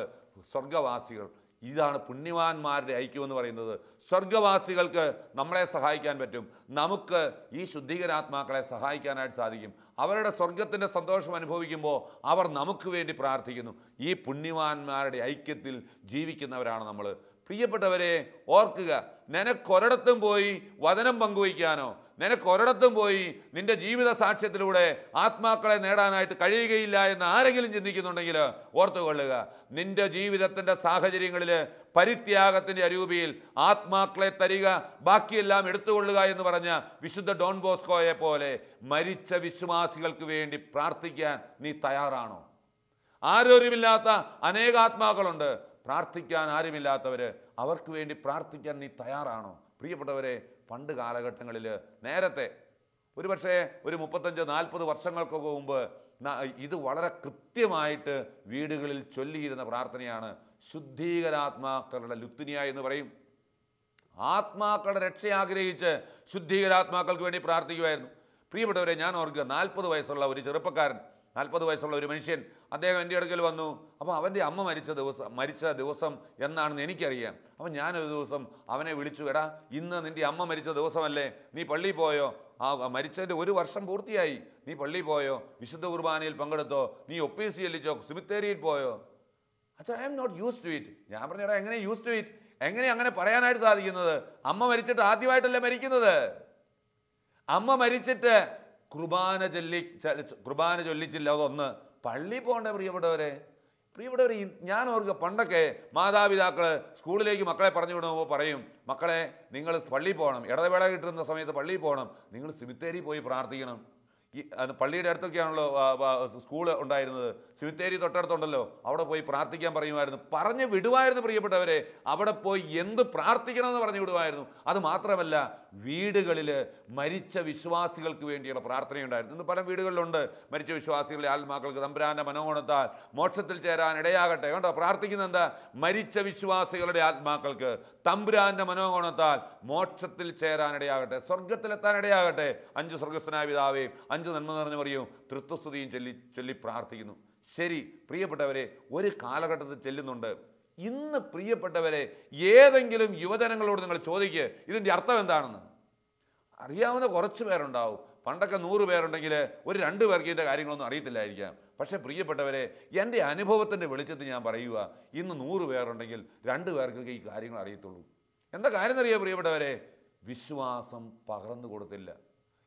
സ്വർഗവാസികൾ ഇതാണ് പുണ്യവാന്മാരുടെ ഐക്യം എന്ന് പറയുന്നത്. സ്വർഗവാസികൾക്ക് നമ്മളെ സഹായിക്കാൻ പറ്റും. നമുക്ക് ഈ ശുദ്ധീകരാത്മാക്കളെ സഹായിക്കാനായിട്ട് സാധിക്കും. അവരുടെ സ്വർഗത്തിന്റെ സന്തോഷം അനുഭവിക്കുമ്പോൾ അവർ നമുക്ക് വേണ്ടി പ്രാർത്ഥിക്കുന്നു. ഈ പുണ്യവാന്മാരുടെ ഐക്യത്തിൽ ജീവിക്കുന്നവരാണ് നമ്മൾ പ്രിയപ്പെട്ടവരെ ഓർക്കുക നിനക്കൊരിടത്തും പോയി വചനം പങ്കുവയ്ക്കാനോ നിനക്കൊരിടത്തും പോയി നിന്റെ ജീവിത സാക്ഷ്യത്തിലൂടെ ആത്മാക്കളെ നേടാനായിട്ട് കഴിയുകയില്ല എന്ന് ആരെങ്കിലും ചിന്തിക്കുന്നുണ്ടെങ്കിൽ ഓർത്തുകൊള്ളുക നിന്റെ ജീവിതത്തിന്റെ സാഹചര്യങ്ങളിൽ പരിത്യാഗത്തിന്റെ അരൂപിയിൽ ആത്മാക്കളെ തരിക ബാക്കിയെല്ലാം എടുത്തുകൊള്ളുക എന്ന് പറഞ്ഞ വിശുദ്ധ ഡോൺ ബോസ്കോയെ പോലെ മരിച്ച വിശ്വാസികൾക്ക് വേണ്ടി പ്രാർത്ഥിക്കാൻ നീ തയ്യാറാണോ? ആരോരുമില്ലാത്ത അനേകാത്മാക്കളുണ്ട്. പ്രാർത്ഥിക്കാൻ ആരുമില്ലാത്തവർ അവർക്ക് വേണ്ടി പ്രാർത്ഥിക്കാൻ നീ തയ്യാറാണോ? പ്രിയപ്പെട്ടവരെ പണ്ട് കാലഘട്ടങ്ങളിൽ നേരത്തെ ഒരുപക്ഷെ ഒരു മുപ്പത്തഞ്ച് നാൽപ്പത് വർഷങ്ങൾക്കൊക്കെ മുമ്പ് ഇത് വളരെ കൃത്യമായിട്ട് വീടുകളിൽ ചൊല്ലിയിരുന്ന പ്രാർത്ഥനയാണ് ശുദ്ധീകരാത്മാക്കളുടെ ലുത്തിനിയ എന്ന് പറയും. ആത്മാക്കളുടെ രക്ഷ ആഗ്രഹിച്ച് ശുദ്ധീകരാത്മാക്കൾക്ക് വേണ്ടി പ്രാർത്ഥിക്കുമായിരുന്നു പ്രിയപ്പെട്ടവരെ ഞാൻ ഓർക്കുക നാൽപ്പത് വയസ്സുള്ള ഒരു ചെറുപ്പക്കാരൻ നാൽപ്പത് വയസ്സുള്ള ഒരു മനുഷ്യൻ അദ്ദേഹം എന്റെ അടുക്കൽ വന്നു. അപ്പോൾ അവന്റെ അമ്മ മരിച്ച ദിവസം മരിച്ച ദിവസം എന്നാണെന്ന് എനിക്കറിയാം. അപ്പം ഞാനൊരു ദിവസം അവനെ വിളിച്ചു എടാ ഇന്ന് നിന്റെ അമ്മ മരിച്ച ദിവസമല്ലേ? നീ പള്ളി പോയോ? ആ മരിച്ചതിന്റെ ഒരു വർഷം പൂർത്തിയായി. നീ പള്ളി പോയോ? വിശുദ്ധ കുർബാനയിൽ പങ്കെടുത്തോ? നീ ഒപ്പീസി എല്ലിച്ചോ സിമിത്തേരിയിൽ പോയോ? അച്ഛാ I'm not used to it ഞാൻ പറഞ്ഞടാ എങ്ങനെ യൂസ് ടു ഇറ്റ് എങ്ങനെ അങ്ങനെ പറയാനായിട്ട് സാധിക്കുന്നത്? അമ്മ മരിച്ചിട്ട് ആദ്യമായിട്ടല്ലേ മരിക്കുന്നത്? അമ്മ മരിച്ചിട്ട് കുർബാന ചൊല്ലി കുർബാന ചൊല്ലിച്ചില്ല. അതൊന്ന് പള്ളി പോകേണ്ട പ്രിയപ്പെട്ടവരെ? പ്രിയപ്പെട്ടവർ ഞാൻ ഓർക്കുക പണ്ടൊക്കെ മാതാപിതാക്കൾ സ്കൂളിലേക്ക് മക്കളെ പറഞ്ഞു വിടുമ്പോൾ പറയും മക്കളെ നിങ്ങൾ പള്ളിയിൽ പോകണം. ഇടവേള കിട്ടുന്ന സമയത്ത് പള്ളിയിൽ പോകണം. നിങ്ങൾ സിമിത്തേരി പോയി പ്രാർത്ഥിക്കണം. ഈ പള്ളിയുടെ അടുത്തൊക്കെയാണല്ലോ സ്കൂൾ ഉണ്ടായിരുന്നത്. സിമിത്തേരി തൊട്ടടുത്തുണ്ടല്ലോ. അവിടെ പോയി പ്രാർത്ഥിക്കാൻ പറയുമായിരുന്നു. പറഞ്ഞു വിടുമായിരുന്നു പ്രിയപ്പെട്ടവരെ. അവിടെ പോയി എന്ത് പ്രാർത്ഥിക്കണമെന്ന് പറഞ്ഞു വിടുമായിരുന്നു. അത് മാത്രമല്ല വീടുകളിൽ മരിച്ച വിശ്വാസികൾക്ക് വേണ്ടിയുള്ള പ്രാർത്ഥനയുണ്ടായിരുന്നു. ഇന്ന് പല വീടുകളിലുണ്ട് മരിച്ച വിശ്വാസികളുടെ ആത്മാക്കൾക്ക് തമ്പുരാന്റെ മനോഗുണത്താൽ മോക്ഷത്തിൽ ചേരാൻ ഇടയാകട്ടെ. കണ്ടോ? പ്രാർത്ഥിക്കുന്ന എന്താ? മരിച്ച വിശ്വാസികളുടെ ആത്മാക്കൾക്ക് തമ്പുരാന്റെ മനോഗുണത്താൽ മോക്ഷത്തിൽ ചേരാൻ ഇടയാകട്ടെ. സ്വർഗത്തിലെത്താൻ ഇടയാകട്ടെ. അഞ്ച് സ്വർഗസ്വനായ പിതാവേയും അഞ്ച് നന്മ നിറഞ്ഞു പറയും തൃത്വസ്തുതിയും ചൊല്ലി ചൊല്ലി പ്രാർത്ഥിക്കുന്നു. ശരി പ്രിയപ്പെട്ടവരെ ഒരു കാലഘട്ടത്തിൽ ചെല്ലുന്നുണ്ട്. ഇന്ന് പ്രിയപ്പെട്ടവരെ ഏതെങ്കിലും യുവജനങ്ങളോട് നിങ്ങൾ ചോദിക്കുക ഇതിന്റെ അർത്ഥം എന്താണെന്ന്? അറിയാവുന്ന കുറച്ച് പേരുണ്ടാവും. പണ്ടൊക്കെ നൂറ് പേരുണ്ടെങ്കിൽ ഒരു രണ്ട് പേർക്ക് ഇതിന്റെ കാര്യങ്ങളൊന്നും അറിയത്തില്ലായിരിക്കാം. പക്ഷേ പ്രിയപ്പെട്ടവരെ എന്റെ അനുഭവത്തിന്റെ വെളിച്ചത്തിൽ ഞാൻ പറയുക ഇന്ന് നൂറ് പേരുണ്ടെങ്കിൽ രണ്ട് പേർക്കൊക്കെ ഈ കാര്യങ്ങൾ അറിയത്തുള്ളൂ. എന്താ കാര്യം എന്നറിയാം പ്രിയപ്പെട്ടവരെ? വിശ്വാസം പകർന്നു കൊടുത്തില്ല.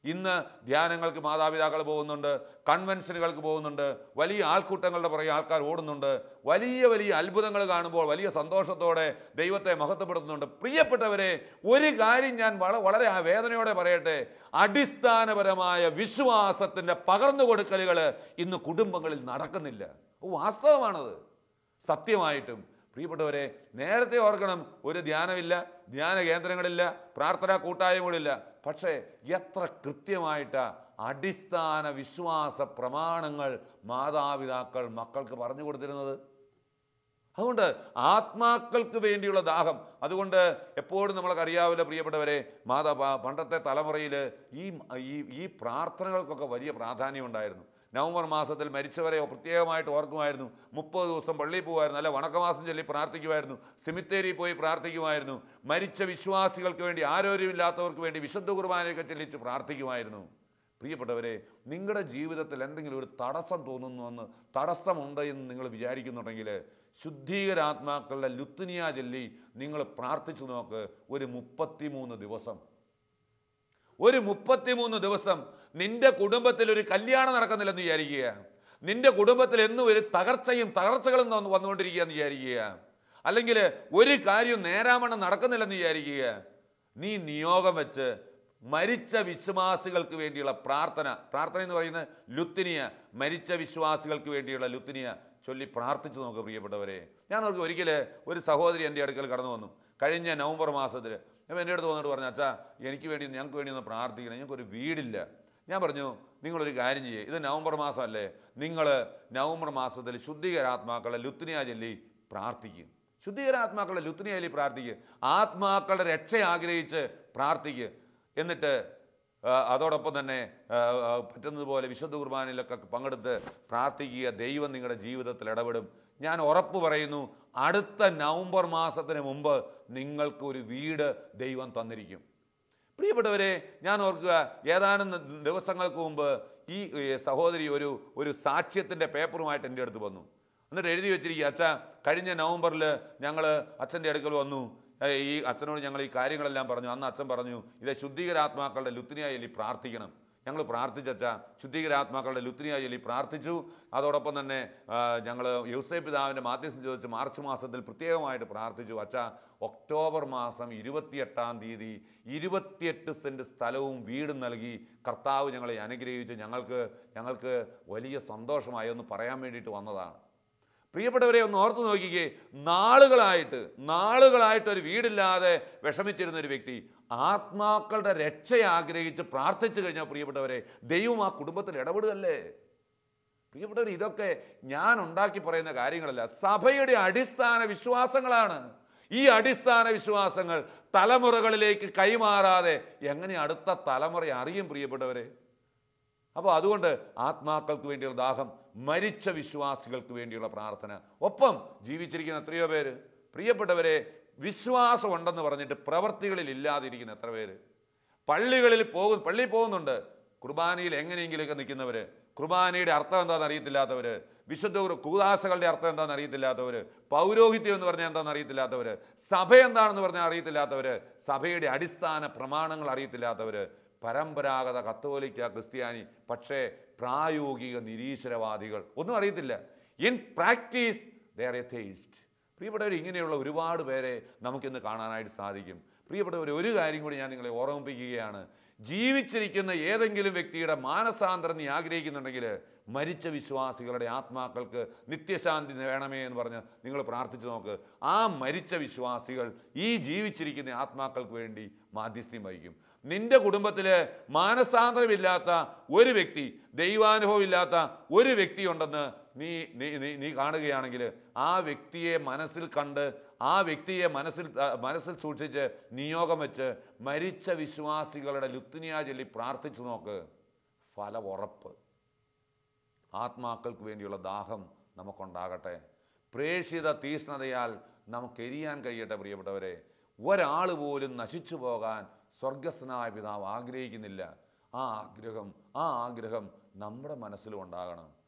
ഇന്ന് ധ്യാനങ്ങൾക്ക് മാതാപിതാക്കൾ പോകുന്നുണ്ട് കൺവെൻഷനുകൾക്ക് പോകുന്നുണ്ട് വലിയ ആൾക്കൂട്ടങ്ങളുടെ പുറകെ ആൾക്കാർ ഓടുന്നുണ്ട് വലിയ വലിയ അത്ഭുതങ്ങൾ കാണുമ്പോൾ വലിയ സന്തോഷത്തോടെ ദൈവത്തെ മഹത്വപ്പെടുത്തുന്നുണ്ട്. പ്രിയപ്പെട്ടവരെ ഒരു കാര്യം ഞാൻ വളരെ ആ വേദനയോടെ പറയട്ടെ. അടിസ്ഥാനപരമായ വിശ്വാസത്തിന്റെ പകർന്നു കൊടുക്കലുകൾ ഇന്ന് കുടുംബങ്ങളിൽ നടക്കുന്നില്ല. വാസ്തവമാണത്. സത്യമായിട്ടും പ്രിയപ്പെട്ടവരെ നേരത്തെ ഓർക്കണം ഒരു ധ്യാനമില്ല ധ്യാന കേന്ദ്രങ്ങളില്ല പ്രാർത്ഥനാ കൂട്ടായ്മകളില്ല. പക്ഷേ എത്ര കൃത്യമായിട്ട് അടിസ്ഥാന വിശ്വാസ പ്രമാണങ്ങൾ മാതാപിതാക്കൾ മക്കൾക്ക് പറഞ്ഞു കൊടുത്തിരുന്നത്. അതുകൊണ്ട് ആത്മാക്കൾക്ക് വേണ്ടിയുള്ള ദാഹം. അതുകൊണ്ട് എപ്പോഴും നമ്മൾക്ക് അറിയാവില്ല പ്രിയപ്പെട്ടവരെ മാതാ പണ്ടത്തെ തലമുറയിൽ ഈ ഈ പ്രാർത്ഥനകൾക്കൊക്കെ വലിയ പ്രാധാന്യം ഉണ്ടായിരുന്നു. നവംബർ മാസത്തിൽ മരിച്ചവരെ പ്രത്യേകമായിട്ട് ഓർക്കുമായിരുന്നു. മുപ്പത് ദിവസം പള്ളിയിൽ പോകുമായിരുന്നു. അല്ല വണക്കമാസം ചൊല്ലി പ്രാർത്ഥിക്കുമായിരുന്നു. സിമിത്തേരി പോയി പ്രാർത്ഥിക്കുമായിരുന്നു. മരിച്ച വിശ്വാസികൾക്ക് വേണ്ടി ആരോഗ്യമില്ലാത്തവർക്ക് വേണ്ടി വിശുദ്ധ കുർബാനയൊക്കെ ചെല്ലിച്ച് പ്രാർത്ഥിക്കുമായിരുന്നു. പ്രിയപ്പെട്ടവരെ നിങ്ങളുടെ ജീവിതത്തിൽ എന്തെങ്കിലും ഒരു തടസ്സം തോന്നുന്നുവെന്ന് തടസ്സമുണ്ട് എന്ന് നിങ്ങൾ വിചാരിക്കുന്നുണ്ടെങ്കിൽ ശുദ്ധീകരാത്മാക്കളുടെ ലുത്തിനിയ ചൊല്ലി നിങ്ങൾ പ്രാർത്ഥിച്ചു നോക്ക്. ഒരു മുപ്പത്തിമൂന്ന് ദിവസം ഒരു മുപ്പത്തിമൂന്ന് ദിവസം നിന്റെ കുടുംബത്തിൽ ഒരു കല്യാണം നടക്കുന്നില്ലെന്ന് വിചാരിക്കുക. നിന്റെ കുടുംബത്തിൽ എന്നും ഒരു തകർച്ചയും തകർച്ചകളും വന്നു- വന്നുകൊണ്ടിരിക്കുകയെന്ന് വിചാരിക്കുക. അല്ലെങ്കിൽ ഒരു കാര്യവും നേരാമണ്ണം നടക്കുന്നില്ലെന്ന് വിചാരിക്കുക. നീ നിയോഗം വെച്ച് മരിച്ച വിശ്വാസികൾക്ക് വേണ്ടിയുള്ള പ്രാർത്ഥന പ്രാർത്ഥന എന്ന് പറയുന്നത് ലുത്തിനിയ മരിച്ച വിശ്വാസികൾക്ക് വേണ്ടിയുള്ള ലുത്തിനിയ ചൊല്ലി പ്രാർത്ഥിച്ചു നോക്കുക പ്രിയപ്പെട്ടവരെ. ഞാൻ അവർക്ക് ഒരിക്കൽ ഒരു സഹോദരി എന്റെ അടുക്കൽ കടന്നു വന്നു. കഴിഞ്ഞ നവംബർ മാസത്തിൽ അപ്പോൾ എന്റെ അടുത്ത് വന്നിട്ട് പറഞ്ഞു അച്ഛാ എനിക്ക് വേണ്ടി ഞങ്ങൾക്ക് വേണ്ടി ഒന്ന് പ്രാർത്ഥിക്കണം. ഞങ്ങൾക്കൊരു വീടില്ല. ഞാൻ പറഞ്ഞു നിങ്ങളൊരു കാര്യം ചെയ്യേ. ഇത് നവംബർ മാസമല്ലേ. നിങ്ങൾ നവംബർ മാസത്തിൽ ശുദ്ധീകരാത്മാക്കളെ ലുത്തിനിയ ചൊല്ലി പ്രാർത്ഥിക്കും. ശുദ്ധീകരാത്മാക്കളെ ലുത്തിനിയ ചൊല്ലി പ്രാർത്ഥിക്കുക ആത്മാക്കളുടെ രക്ഷ ആഗ്രഹിച്ച് പ്രാർത്ഥിക്കുക എന്നിട്ട് അതോടൊപ്പം തന്നെ പറ്റുന്നതുപോലെ വിശുദ്ധ കുർബാനയിലൊക്കെ പങ്കെടുത്ത് പ്രാർത്ഥിക്കുക. ദൈവം നിങ്ങളുടെ ജീവിതത്തിൽ ഇടപെടും. ഞാൻ ഉറപ്പ് പറയുന്നു അടുത്ത നവംബർ മാസത്തിന് മുമ്പ് നിങ്ങൾക്ക് ഒരു വീട് ദൈവം തന്നിരിക്കും. പ്രിയപ്പെട്ടവരെ ഞാൻ ഓർക്കുക ഏതാനും ദിവസങ്ങൾക്ക് മുമ്പ് ഈ സഹോദരി ഒരു ഒരു സാക്ഷ്യത്തിന്റെ പേപ്പറുമായിട്ട് എന്റെ അടുത്ത് വന്നു. എന്നിട്ട് എഴുതി വെച്ചിരിക്കുക അച്ഛ കഴിഞ്ഞ നവംബറിൽ ഞങ്ങൾ അച്ഛന്റെ അടുക്കൽ വന്നു. ഈ അച്ഛനോട് ഞങ്ങൾ ഈ കാര്യങ്ങളെല്ലാം പറഞ്ഞു. അന്ന് അച്ഛൻ പറഞ്ഞു ഇത് ശുദ്ധീകരാത്മാക്കളുടെ ലുത്തിനിയായി ചൊല്ലി പ്രാർത്ഥിക്കണം. ഞങ്ങൾ പ്രാർത്ഥിച്ചച്ച ശുദ്ധീകരാത്മാക്കളുടെ ലുത്തിനിയായി ചൊല്ലി പ്രാർത്ഥിച്ചു. അതോടൊപ്പം തന്നെ ഞങ്ങൾ യൂസൈ പിതാവിന്റെ മാധ്യസ്ഥം ചോദിച്ച് മാർച്ച് മാസത്തിൽ പ്രത്യേകമായിട്ട് പ്രാർത്ഥിച്ചു. അച്ഛ ഒക്ടോബർ മാസം ഇരുപത്തിയെട്ടാം തീയതി ഇരുപത്തിയെട്ട് സെന്റ് സ്ഥലവും വീടും നൽകി കർത്താവ് ഞങ്ങളെ അനുഗ്രഹിച്ചു. ഞങ്ങൾക്ക് ഞങ്ങൾക്ക് വലിയ സന്തോഷമായി. ഒന്ന് പറയാൻ വേണ്ടിയിട്ട് വന്നതാണ്. പ്രിയപ്പെട്ടവരെ ഒന്ന് ഓർത്തു നോക്കിക്കേ. നാളുകളായിട്ട് നാളുകളായിട്ട് ഒരു വീടില്ലാതെ വിഷമിച്ചിരുന്ന ഒരു വ്യക്തി ആത്മാക്കളുടെ രക്ഷ ആഗ്രഹിച്ച് പ്രാർത്ഥിച്ചു കഴിഞ്ഞാൽ പ്രിയപ്പെട്ടവരെ ദൈവം ആ കുടുംബത്തിൽ ഇടപെടുകല്ലേ പ്രിയപ്പെട്ടവർ ഇതൊക്കെ ഞാൻ ഉണ്ടാക്കി പറയുന്ന കാര്യങ്ങളല്ല. സഭയുടെ അടിസ്ഥാന വിശ്വാസങ്ങളാണ്. ഈ അടിസ്ഥാന വിശ്വാസങ്ങൾ തലമുറകളിലേക്ക് കൈമാറാതെ എങ്ങനെ അടുത്ത തലമുറ അറിയും പ്രിയപ്പെട്ടവരെ? അപ്പോൾ അതുകൊണ്ട് ആത്മാക്കൾക്ക് വേണ്ടിയുള്ള ദാഹം മരിച്ച വിശ്വാസികൾക്ക് വേണ്ടിയുള്ള പ്രാർത്ഥന. ഒപ്പം ജീവിച്ചിരിക്കുന്ന എത്രയോ പേര് പ്രിയപ്പെട്ടവരെ വിശ്വാസമുണ്ടെന്ന് പറഞ്ഞിട്ട് പ്രവർത്തികളിൽ ഇല്ലാതിരിക്കുന്ന എത്ര പേര്. പള്ളികളിൽ പോകും പള്ളിയിൽ പോകുന്നുണ്ട്. കുർബാനയിൽ എങ്ങനെയെങ്കിലുമൊക്കെ നിൽക്കുന്നവർ കുർബാനയുടെ അർത്ഥം എന്താണെന്ന് അറിയത്തില്ലാത്തവർ വിശുദ്ധ കൂദാശകളുടെ അർത്ഥം എന്താണെന്ന് അറിയത്തില്ലാത്തവർ പൗരോഹിത്യം എന്ന് പറഞ്ഞാൽ എന്താണെന്ന് അറിയത്തില്ലാത്തവർ സഭ എന്താണെന്ന് പറഞ്ഞാൽ അറിയത്തില്ലാത്തവർ സഭയുടെ അടിസ്ഥാന പ്രമാണങ്ങൾ അറിയത്തില്ലാത്തവർ പരമ്പരാഗത കത്തോലിക്ക ക്രിസ്ത്യാനി പക്ഷേ പ്രായോഗിക നിരീശ്വരവാദികൾ. ഒന്നും അറിയത്തില്ല. ഇൻ പ്രാക്ടീസ് ദർ എ തേസ്റ്റ് പ്രിയപ്പെട്ടവർ ഇങ്ങനെയുള്ള ഒരുപാട് പേരെ നമുക്കിന്ന് കാണാനായിട്ട് സാധിക്കും. പ്രിയപ്പെട്ടവർ ഒരു കാര്യം കൂടി ഞാൻ നിങ്ങളെ ഓർമ്മിപ്പിക്കുകയാണ്. ജീവിച്ചിരിക്കുന്ന ഏതെങ്കിലും വ്യക്തിയുടെ മാനസാന്തരം നീ ആഗ്രഹിക്കുന്നുണ്ടെങ്കിൽ മരിച്ച വിശ്വാസികളുടെ ആത്മാക്കൾക്ക് നിത്യശാന്തി വേണമേ എന്ന് പറഞ്ഞ് നിങ്ങൾ പ്രാർത്ഥിച്ചു നോക്ക്. ആ മരിച്ച വിശ്വാസികൾ ഈ ജീവിച്ചിരിക്കുന്ന ആത്മാക്കൾക്ക് വേണ്ടി മാധ്യസ്ഥ്യം വഹിക്കും. നിന്റെ കുടുംബത്തിൽ മാനസാന്തരമില്ലാത്ത ഒരു വ്യക്തി ദൈവാനുഭവം ഇല്ലാത്ത ഒരു വ്യക്തി ഉണ്ടെന്ന് നീ നീ നീ- കാണുകയാണെങ്കിൽ ആ വ്യക്തിയെ മനസ്സിൽ കണ്ട് ആ വ്യക്തിയെ മനസ്സിൽ മനസ്സിൽ സൂക്ഷിച്ച് നിയോഗം വെച്ച് മരിച്ച വിശ്വാസികളുടെ ലുത്തിനിയ ചൊല്ലി പ്രാർത്ഥിച്ചു നോക്ക്. ഫലം ഉറപ്പ് ആത്മാക്കൾക്ക് വേണ്ടിയുള്ള ദാഹം നമുക്കുണ്ടാകട്ടെ. പ്രേക്ഷിത തീഷ്ണതയാൽ നമുക്കെരിയാൻ കഴിയട്ടെ പ്രിയപ്പെട്ടവരെ. ഒരാൾ പോലും നശിച്ചു പോകാൻ സ്വർഗസ്വനായ പിതാവ് ആഗ്രഹിക്കുന്നില്ല. ആ ആഗ്രഹം ആ ആഗ്രഹം നമ്മുടെ മനസ്സിലും ഉണ്ടാകണം.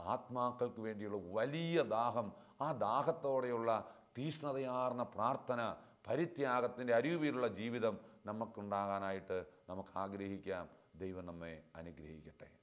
ആത്മാക്കൾക്ക് വേണ്ടിയുള്ള വലിയ ദാഹം ആ ദാഹത്തോടെയുള്ള തീഷ്ണതയാർന്ന പ്രാർത്ഥന പരിത്യാഗത്തിന്റെ അരുവിയിലുള്ള ജീവിതം നമുക്കുണ്ടാകാനായിട്ട് നമുക്ക് ആഗ്രഹിക്കാം. ദൈവം നമ്മെ അനുഗ്രഹിക്കട്ടെ.